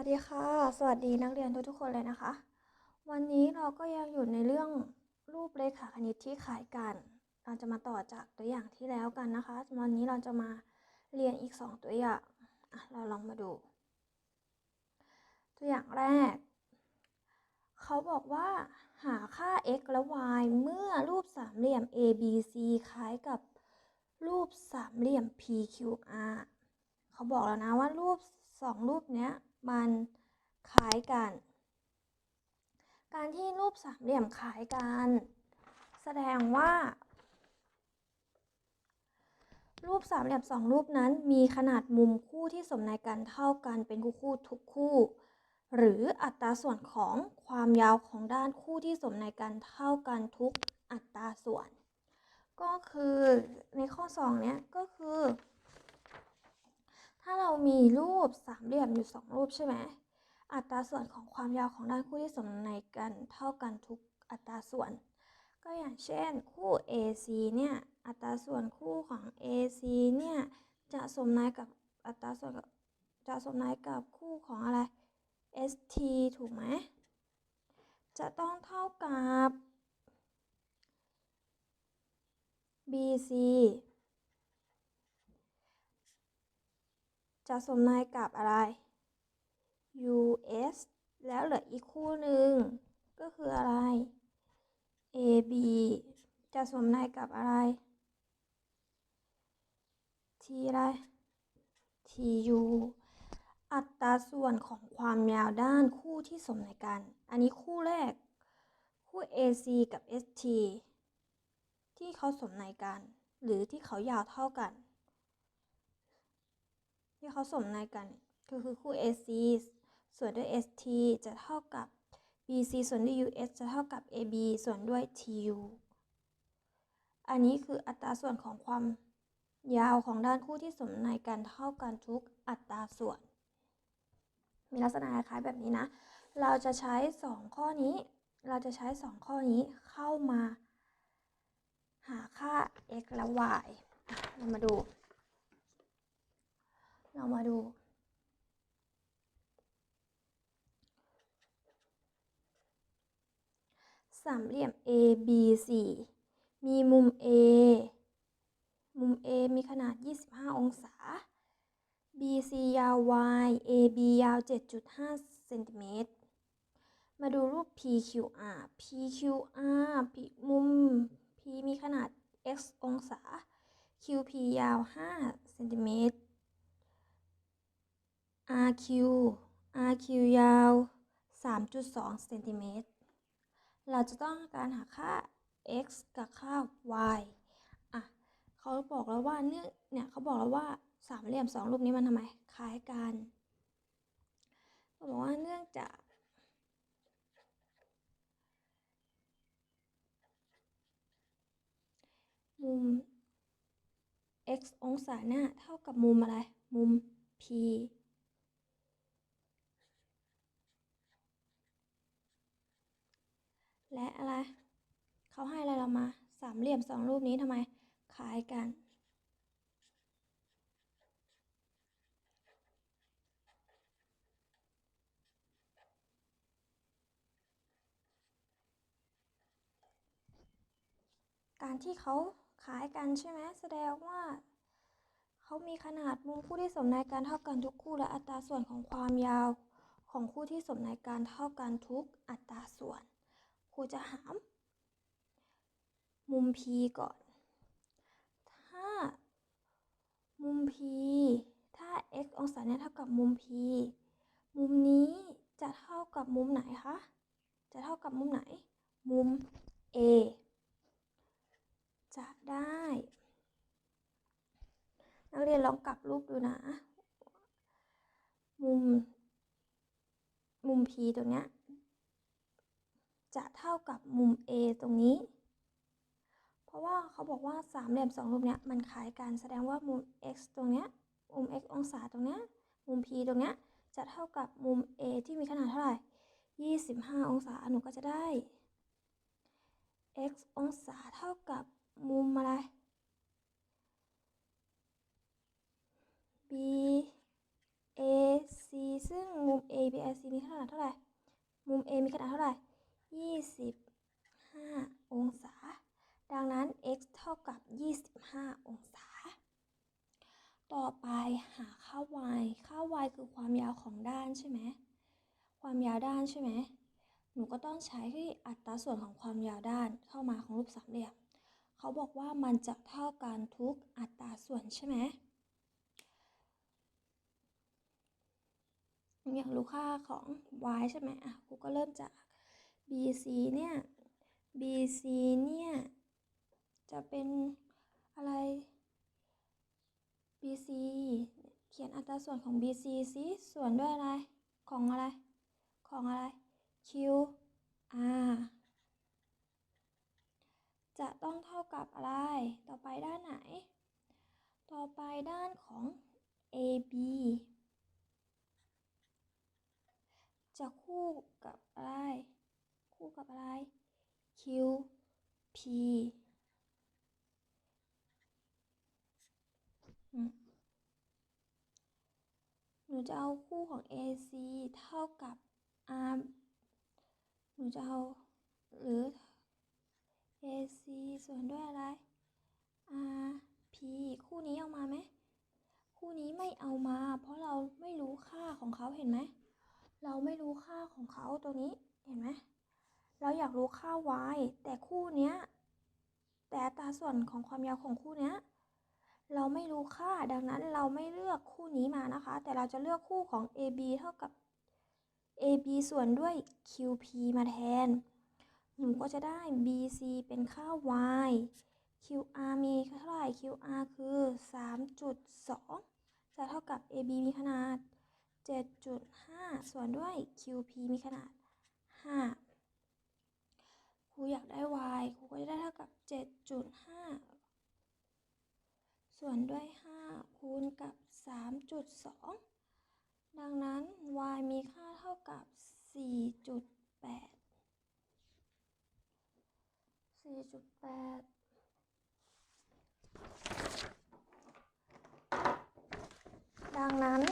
วัสดีค่ะ สวัสดีนักเรียนทุกๆคนเลยนะคะ วันนี้เราก็ยังอยู่ในเรื่องรูปเลขาคณิตที่ขายกัน เราจะมาต่อจากตัวอย่างที่แล้วกันนะคะ วันนี้เราจะมาเรียนอีก 2 ตัวอย่างเราลองมาดู ตัวอย่างแรก เขาบอกว่าหาค่า x และ y เมื่อรูปสามเหลี่ยม ABC คล้ายกับรูปสามเหลี่ยม PQR เขาบอกแล้วนะว่ารูปสองรูปเนี้ยมันคล้ายกัน การที่รูปสามเหลี่ยมคล้ายกัน แสดงว่า รูปสามเหลี่ยมสองรูปนั้นมีขนาดมุมคู่ที่สมในกันเท่ากันเป็นคู่คู่ทุกคู่ หรืออัตราส่วนของความยาวของด้านคู่ที่สมในกันเท่ากันทุกอัตราส่วน ก็คือในข้อ 2 เนี้ยก็คือ ถ้าเรามีรูปสามเหลี่ยมอยู่2รูปใช่ไหม อัตราส่วนของความยาวของด้านคู่ที่สมในกันเท่ากันทุกอัตราส่วน ก็อย่างเช่นคู่ AC เนี่ย อัตราส่วนคู่ของ AC เนี่ย จะสมในกับอัตราส่วนกับจะสมในกับคู่ของอะไร ST ถูกไหม จะต้องเท่ากับ BC จะสมในกับอะไร US แล้วเหลืออีกคู่หนึ่งก็คืออะไร AB จะสมในกับอะไร T อะไร TU อัตราส่วนของความยาวด้านคู่ที่สมในกัน อันนี้คู่แรก คู่ AC กับ ST ที่เขาสมในกัน หรือที่เขายาวเท่ากัน ที่เขาสมในกันก็คือคู่ AC ส่วนด้วย ST จะเท่ากับ BC ส่วนด้วย US จะเท่ากับ AB ส่วนด้วย TU อันนี้คืออัตราส่วนของความยาวของด้านคู่ที่สมในกันเท่ากันทุกอัตราส่วน มีลักษณะคล้ายแบบนี้นะ เราจะใช้ 2 ข้อนี้ เราจะใช้ 2 ข้อนี้เข้ามา หาค่า x และ y เรามาดู เรามาดู สามเหลี่ยม A B C มีมุม A มุม A มีขนาด 25 องศา BC ยาว y AB ยาว 7.5เซนติเมตร มาดูรูป PQR PQR P มุม P มีขนาด x องศา QP ยาว 5 เซนติเมตร RQ RQ ยาว 3.2เซนติเมตร เราจะต้องการหาค่า x กับค่า y อะเขาบอกแล้วว่าเนื่องเนี่ยเขาบอกแล้วว่าสามเหลี่ยมสองรูปนี้มันทำไมคล้ายกันเขาบอกว่าเนื่องจากมุม x องศาเนี่ยเท่ากับมุมอะไร มุม p และอะไร เขาให้อะไรเรามา สามเหลี่ยมสองรูปนี้ทำไมคล้ายกัน การที่เขาคล้ายกันใช่ไหมแสดงว่าเขามีขนาดมุมคู่ที่สมในการเท่ากันทุกคู่ และอัตราส่วนของความยาวของคู่ที่สมในการเท่ากันทุกอัตราส่วน รูจะหามมุม p ก่อน ถ้ามุม p ถ้า x องศาเนี่ยเท่ากับมุม p มุมนี้จะเท่ากับมุมไหนคะ จะเท่ากับมุมไหน มุม a จะได้ นักเรียนลองกลับรูปดูนะ มุม มุม p ตรงเนี้ย จะเท่ากับมุม A ตรงนี้ เพราะว่าเขาบอกว่าสามเหลี่ยมสองรูปเนี้ยมันคล้ายกันแสดงว่ามุม x ตรงเนี้ยมุม x องศาตรงเนี้ยมุม p ตรงเนี้ยจะเท่ากับมุม A ที่มีขนาดเท่าไหร่ 25 องศาหนูก็จะได้ x องศาเท่ากับมุมอะไร b a c ซึ่งมุม A B I C มีขนาดเท่าไหร่ มุม A มีขนาดเท่าไหร่ 25 องศา ดังนั้น x เท่ากับ 25 องศา ต่อไปหาค่า y ค่า y คือความยาวของด้านใช่ไหม ความยาวด้านใช่ไหม หนูก็ต้องใช้ที่อัตราส่วนของความยาวด้านเข้ามาของรูปสามเหลี่ยม เขาบอกว่ามันจะเท่ากันทุกอัตราส่วนใช่ไหมอยากรู้ค่าของ y ใช่ไหมอะครูก็เริ่มจาก bc เนี่ย bc เนี่ย จะเป็นอะไร bc เขียนอัตราส่วนของ bc สิส่วนด้วยอะไร ของอะไร ของอะไร q r จะต้องเท่ากับอะไร ต่อไปด้านไหน ต่อไปด้านของ ab จะคู่กับอะไร คู่กับอะไร q p อืมหนูจะเอาคู่ของ AC เท่ากับ R หนูจะเอาหรือ AC ส่วนด้วยอะไร RP คู่นี้เอามาไหม คู่นี้ไม่เอามา เพราะเราไม่รู้ค่าของเขาเห็นไหม เราไม่รู้ค่าของเขาตัวนี้เห็นไหม เราอยากรู้ค่า y แต่คู่เนี้ยแต่อัตราส่วนของความยาวของคู่เนี้ยเราไม่รู้ค่าดังนั้นเราไม่เลือกคู่นี้มานะคะ แต่เราจะเลือกคู่ของ AB เท่ากับ AB ส่วนด้วย QP มาแทน หนูก็จะได้ BC เป็นค่า y QR มีเท่าไหร่ QR คือ 3.2 จะเท่ากับ AB มีขนาด 7.5 ส่วนด้วย QP มีขนาด 5 รูอยากได้ y ครูก็จะได้เท่ากับ 7.5 ส่วนด้วย 5 คูณกับ 3.2 ดังนั้น y มีค่าเท่ากับ 4.8 4.8ดังนั้น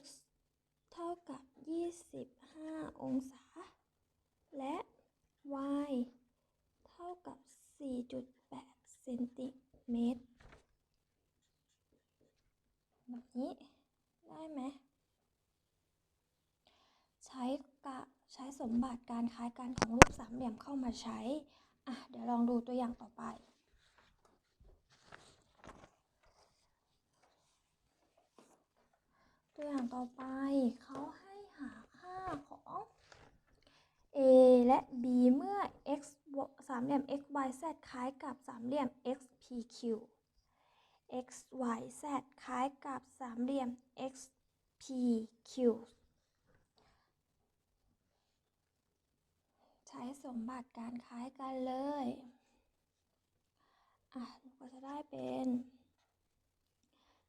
x เท่ากับ 25 องศา และ y เท่ากับ 4.8 เซนติเมตร แบบนี้ ได้ไหม ใช้กะใช้สมบัติการคล้ายกันของรูปสามเหลี่ยมเข้ามาใช้ อะ เดี๋ยวลองดูตัวอย่างต่อไปตัวอย่างต่อไปเขาให้หาค่าของ a และ b เมื่อ x สามเหลี่ยม x y z คล้ายกับสามเหลี่ยม x p q x y z คล้ายกับสามเหลี่ยม x p q ใช้สมบัติการคล้ายกันเลย อะก็จะได้เป็น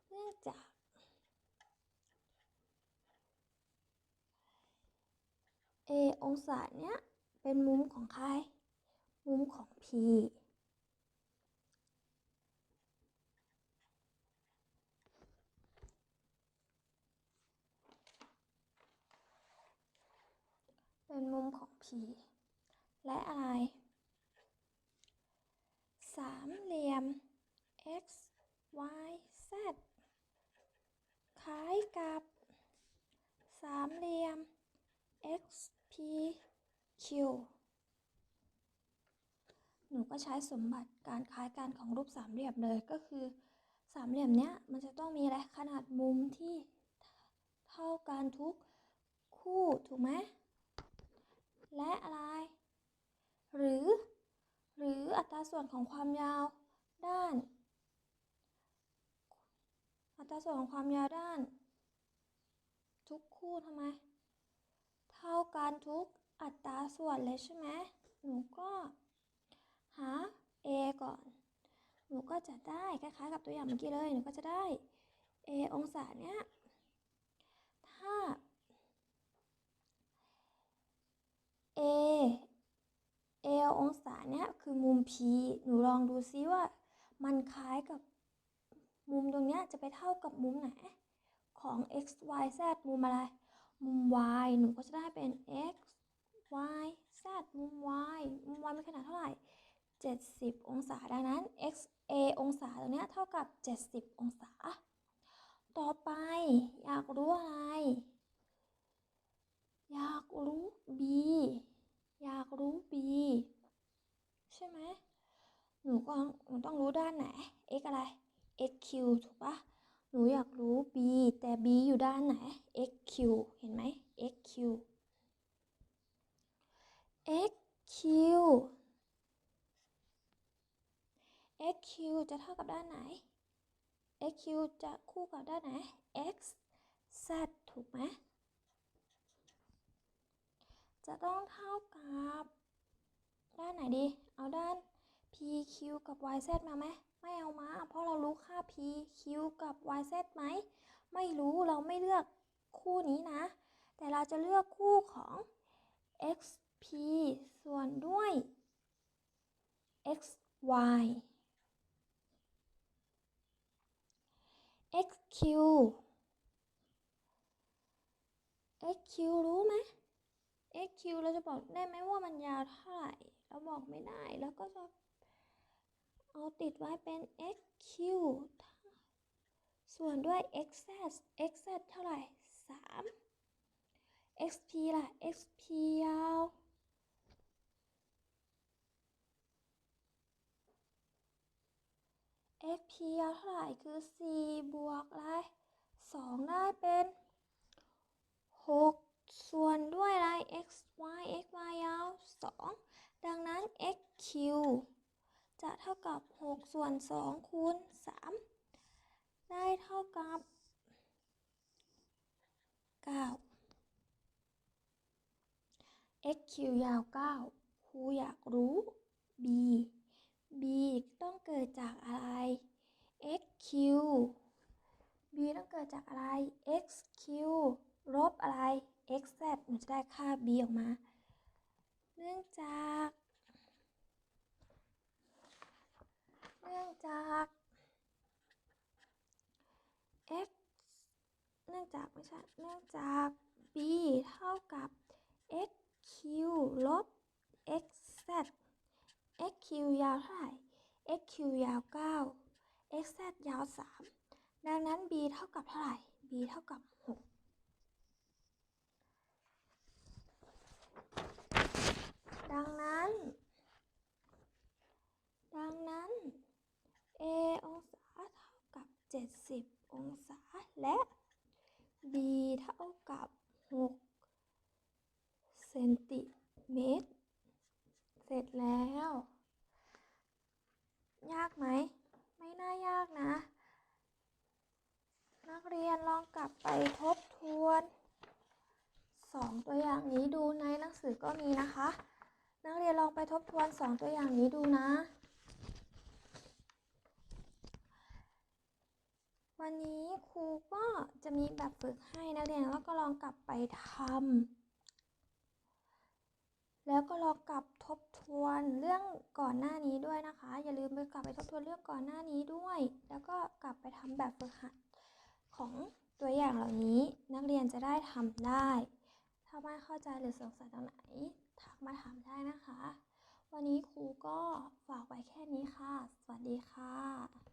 เนื่องจาก A องศาเนี้ยเป็นมุมของใคร มุมของ P เป็นมุมของ P และอะไร สามเหลี่ยม x y z คล้ายกับ สามเหลี่ยม x p q หนูก็ใช้สมบัติการคล้ายกันของรูปสามเหลี่ยมเลยก็คือสามเหลี่ยมเนี้ยมันจะต้องมีอะไรขนาดมุมที่เท่ากันทุกคู่ถูกไหมและอะไร หรือ หรืออัตราส่วนของความยาวด้าน อัตราส่วนของความยาวด้าน ทุกคู่ทำไม เท่ากันทุกอัตราส่วนเลยใช่ไหมหนูก็หา a ก่อน หนูก็จะได้คล้ายๆกับตัวอย่างเมื่อกี้เลย หนูก็จะได้ a องศาเนี้ย ถ้า a a องศาเนี้ยคือมุม p หนูลองดูซิว่า มันคล้ายกับมุมตรงเนี้ยจะไปเท่ากับมุมไหน ของ x y z มุมอะไร มุม y หนูก็จะได้เป็น x y z มุม y มุม y มีขนาดเท่าไหร่ 70 องศา ดังนั้น x a องศาตรงเนี้ยเท่ากับ 70 องศา ต่อไปอยากรู้อะไร อยากรู้ b อยากรู้ b ใช่ไหมหนูก็หนูต้องรู้ด้านไหน x อะไร x q ถูกปะ หนูอยากรู้ b แต่ b อยู่ด้านไหน x q เห็นไหม x q x q x q จะเท่ากับด้านไหน x q จะคู่กับด้านไหน x z ถูกไหมจะต้องเท่ากับ ด้านไหนดี เอาด้าน pq กับ yz มาไหมไม่เอามา เพราะเรารู้ค่า pq กับ yz ไหม ไม่รู้เราไม่เลือกคู่นี้นะ แต่เราจะเลือกคู่ของ xp ส่วนด้วย xy xq xq รู้ไหม xq เราจะบอกได้ไหมว่ามันยาวเท่าไหร่ เราบอกไม่ได้ แล้วก็จะ เอาติดไว้เป็น xq ส่วนด้วย xz xz เท่าไหร่ 3 xp ล่ะ xp ยาว xp ยาวเท่าไหร่คือ 4 บวกอะไร2ได้เป็น 6 ส่วนด้วยอะไร xy xy ยาว 2 ดังนั้น xq จะ เท่ากับ 6 ส่วน 2 คูณ 3 ได้เท่ากับ 9 xq ยาว 9 ครูอยากรู้ b b ต้องเกิดจากอะไร xq b ต้องเกิดจากอะไร xq ลบอะไร xz หนูจะได้ค่า b ออกมา เนื่องจาก นื่องจาก x เนื่องจากไม่ใช่ เนื่องจาก b เท่ากับ xq ลบ xz xq ยาวเท่าไหร่ xq ยาว 9 xz ยาว 3 ดังนั้น b เท่ากับเท่าไหร่ b เท่ากับ 6ดังนั้น ดังนั้น a องศาเท่ากับ 70 องศาและ b เท่ากับ 6 เซนติเมตร เสร็จแล้ว ยากไหม ไม่น่ายากนะ นักเรียนลองกลับไปทบทวนสองตัวอย่างนี้ดูในหนังสือก็มีนะคะ นักเรียนลองไปทบทวนสองตัวอย่างนี้ดูนะ วันนี้ครูก็จะมีแบบฝึกให้นักเรียนแล้วก็ลองกลับไปทำแล้วก็ลองกลับทบทวนเรื่องก่อนหน้านี้ด้วยนะคะ อย่าลืมไปกลับไปทบทวนเรื่องก่อนหน้านี้ด้วย แล้วก็กลับไปทำแบบฝึกหัดของตัวอย่างเหล่านี้นักเรียนจะได้ทำได้ ถ้าไม่เข้าใจหรือสงสัยตรงไหนทักมาถามได้นะคะ วันนี้ครูก็ฝากไว้แค่นี้ค่ะ สวัสดีค่ะ